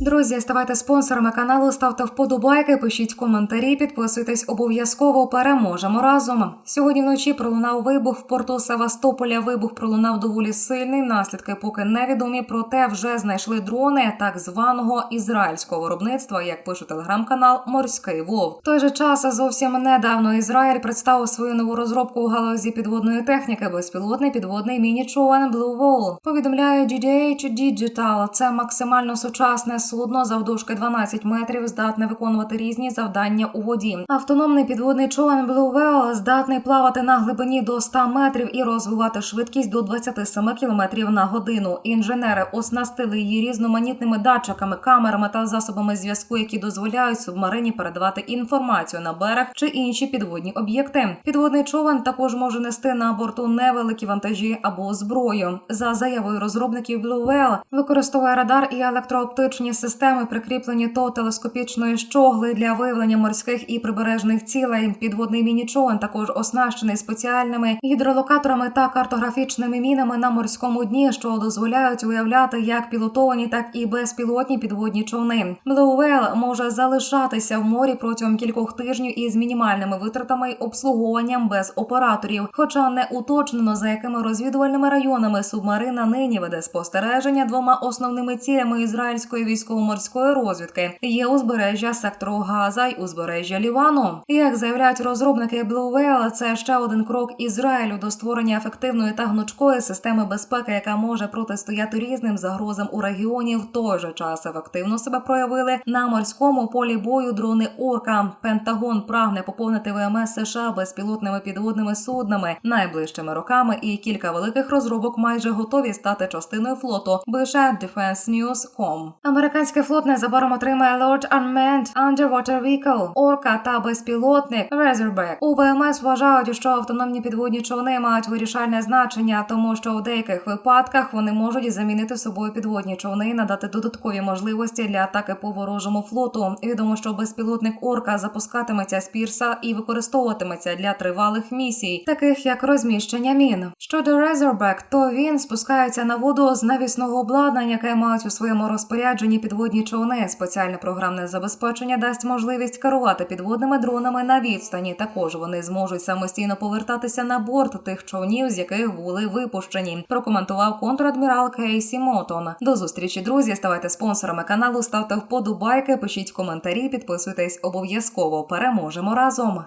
Друзі, ставайте спонсорами каналу, ставте вподобайки, пишіть коментарі, підписуйтесь обов'язково. Переможемо разом. Сьогодні вночі пролунав вибух в порту Севастополя. Вибух пролунав доволі сильний. Наслідки поки невідомі. Проте вже знайшли дрони так званого ізраїльського виробництва, як пише телеграм-канал Морський Вов. Той же час зовсім недавно Ізраїль представив свою нову розробку у галузі підводної техніки. Безпілотний підводний міні-човен Blue Wall. Повідомляє GDH Digital. Це максимально сучасне судно завдовжки 12 метрів, здатне виконувати різні завдання у воді. Автономний підводний човен Blue Whale здатний плавати на глибині до 100 метрів і розвивати швидкість до 27 км на годину. Інженери оснастили її різноманітними датчиками, камерами та засобами зв'язку, які дозволяють субмарині передавати інформацію на берег чи інші підводні об'єкти. Підводний човен також може нести на борту невеликі вантажі або зброю. За заявою розробників Blue Whale використовує радар і електрооптичні системи, прикріплені до телескопічної щогли для виявлення морських і прибережних цілей. Підводний міні-човен також оснащений спеціальними гідролокаторами та картографічними мінами на морському дні, що дозволяють уявляти як пілотовані, так і безпілотні підводні човни. Whale може залишатися в морі протягом кількох тижнів із мінімальними витратами й обслуговуванням без операторів, хоча не уточнено за якими розвідувальними районами субмарина нині веде спостереження двома основними цілями ізраїльської військово-морської розвідки є узбережжя сектору Газа й узбережжя Лівану. Як заявляють розробники Whale, це ще один крок Ізраїлю до створення ефективної та гнучкої системи безпеки, яка може протистояти різним загрозам у регіоні. В той же час ефективно себе проявили на морському полі бою дрони Орка. Пентагон прагне поповнити ВМС США безпілотними підводними суднами найближчими роками, і кілька великих розробок майже готові стати частиною флоту. Пише DefenseNews.com. Американський флот незабаром отримає Lord Unmanned Underwater Vehicle, Орка та безпілотник Razorback. У ВМС вважають, що автономні підводні човни мають вирішальне значення, тому що у деяких випадках вони можуть замінити собою підводні човни і надати додаткові можливості для атаки по ворожому флоту. Відомо, що безпілотник Орка запускатиметься з пірса і використовуватиметься для тривалих місій, таких як розміщення мін. Щодо Razorback, то він спускається на воду з навісного обладнання, яке мають у своєму розпорядженні підводні човни. Спеціальне програмне забезпечення дасть можливість керувати підводними дронами на відстані. Також вони зможуть самостійно повертатися на борт тих човнів, з яких були випущені. Прокоментував контрадмірал Кейсі Мотон. До зустрічі, друзі. Ставайте спонсорами каналу, ставте вподобайки, пишіть коментарі, підписуйтесь обов'язково. Переможемо разом.